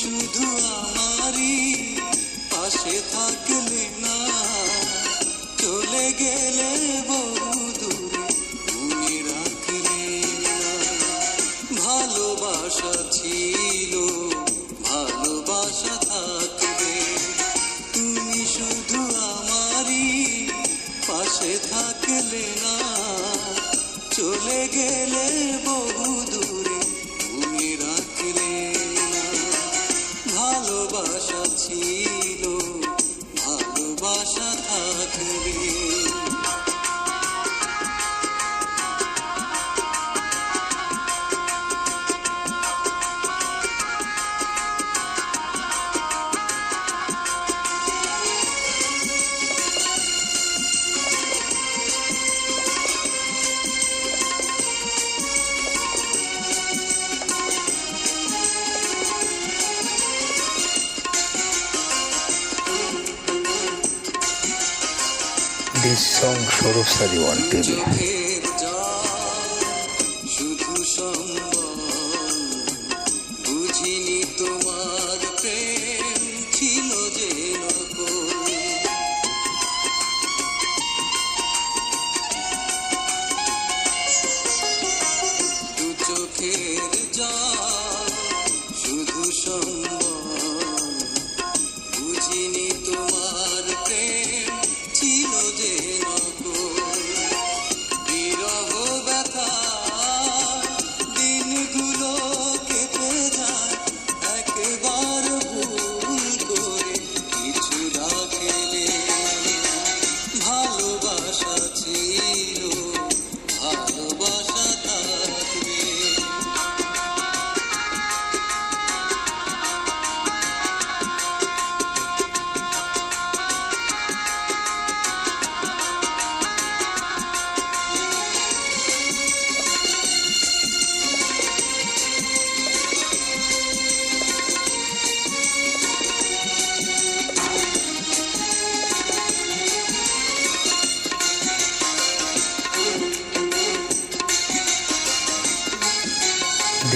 শুধু আমারই পাশে থাকলে না। চলে গেলে বহু দূরে মনে রাখলে ভালোবাসা ছিল, ভালোবাসা থাকবে। তুমি শুধু আমারই পাশে থাকলে না। চলে গেলে বহু আশা থাকবে Sorob Sadi on TV.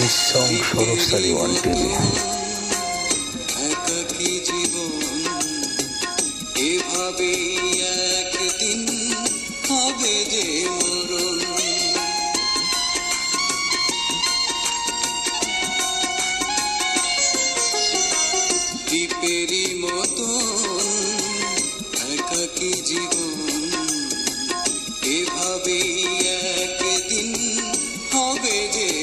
This song Sorob Sadi on TV. দ্বীপেরই মতন একাকী জীবন এভাবে একদিন হবে যে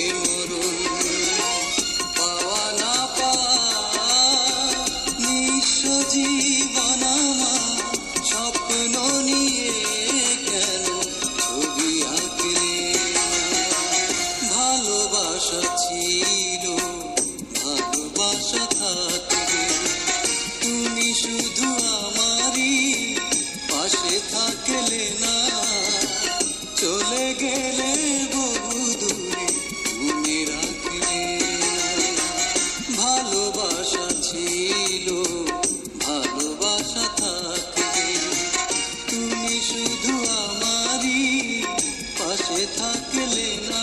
চলে গেলে ভালোবাসা ছিল ভালোবাসা তুমি পাশে থাকলে না।